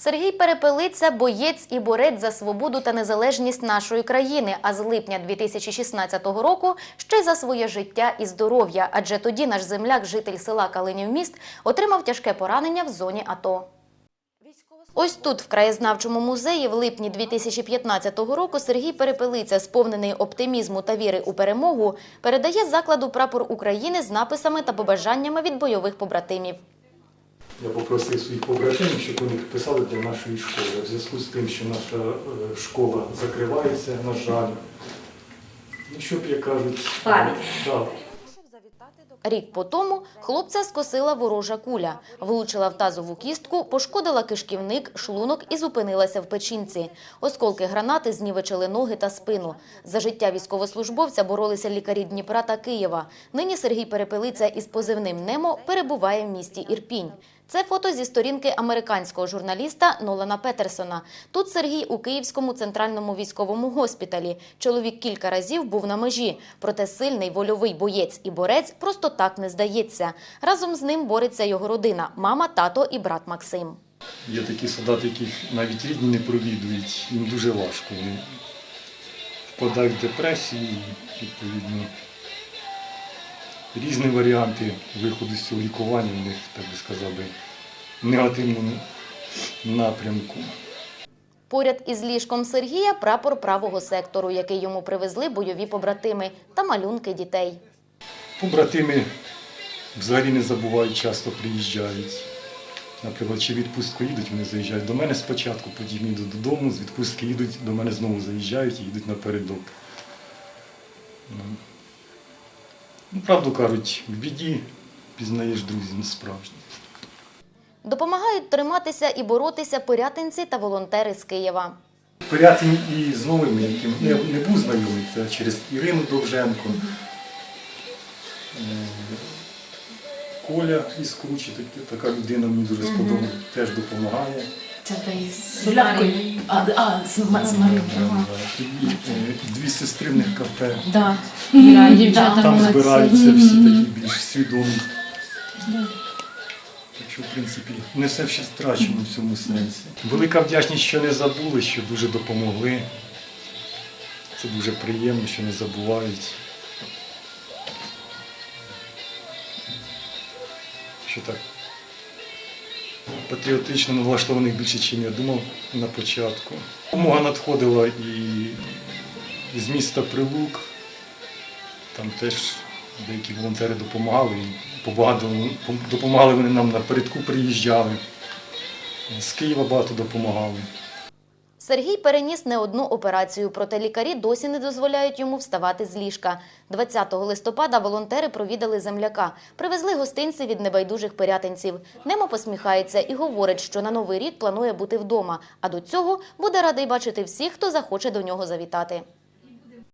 Сергій Перепелиця боєць і борець за свободу та незалежність нашої країни. А з липня 2016 року ще за своє життя і здоров'я. Адже тоді наш земляк, житель села Калинівміст, отримав тяжке поранення в зоні АТО. Ось тут, в краєзнавчому музеї, в липні 2015 року Сергій Перепелиця, сповнений оптимізму та віри у перемогу, передає закладу прапор України з написами та побажаннями від бойових побратимів. Я попросив своїх побратимів, щоб вони підписали для нашої школи. В зв'язку з тим, що наша е, школа закривається, на жаль. Ну, щоб, як кажуть, Пам'ять. да, Рік по тому хлопця скосила ворожа куля, влучила в тазову кістку, пошкодила кишківник, шлунок і зупинилася в печінці. Осколки гранати знівечили ноги та спину. За життя військовослужбовця боролися лікарі Дніпра та Києва. Нині Сергій Перепелиця із позивним «Немо» перебуває в місті Ірпінь. Це фото зі сторінки американського журналіста Нолана Петерсона. Тут Сергій у Київському центральному військовому госпіталі. Чоловік кілька разів був на межі, проте сильний вольовий боєць і борець просто так не здається. Разом з ним бореться його родина – мама, тато і брат Максим. є такі солдати, яких навіть рідні не провідують, їм дуже важко. Вони впадають в депресію, відповідно, різні варіанти виходу з цього лікування в них, так би сказав негативному напрямку. Поряд із ліжком Сергія – прапор правого сектору, який йому привезли бойові побратими та малюнки дітей. Побратими взагалі не забувають, часто приїжджають. Наприклад, чи відпустку їдуть, вони заїжджають до мене спочатку, потім їдуть додому, з відпустки їдуть, до мене знову заїжджають і їдуть напередок. Ну, правду кажуть, в біді пізнаєш друзів справжніх. Допомагають триматися і боротися пирятинці та волонтери з Києва. Порятин і з новими, яким я не був знайомий, це через Ірину Довженко, е, Коля із Кручі, така людина мені дуже сподобалась, теж допомагає. Соляркою. А, а з, Ма- з Марією. Ага. Е, дві сестри в них кафе. Да. Да, дівчата Там молодці. збираються всі такі більш свідомі. Так що, в принципі, не все ще втрачено в цьому сенсі. Велика вдячність, що не забули, що дуже допомогли. Це дуже приємно, що не забувають. Що так патріотично налаштованих більше, ніж я думав на початку. Допомога надходила і з міста Прилук. Там теж деякі волонтери допомагали. Допомагали вони нам напередку приїжджали. З Києва багато допомагали. Сергій переніс не одну операцію, проте лікарі досі не дозволяють йому вставати з ліжка. 20 листопада волонтери провідали земляка, привезли гостинці від небайдужих пирятинців. Немо посміхається і говорить, що на новий рік планує бути вдома, а до цього буде радий бачити всіх, хто захоче до нього завітати.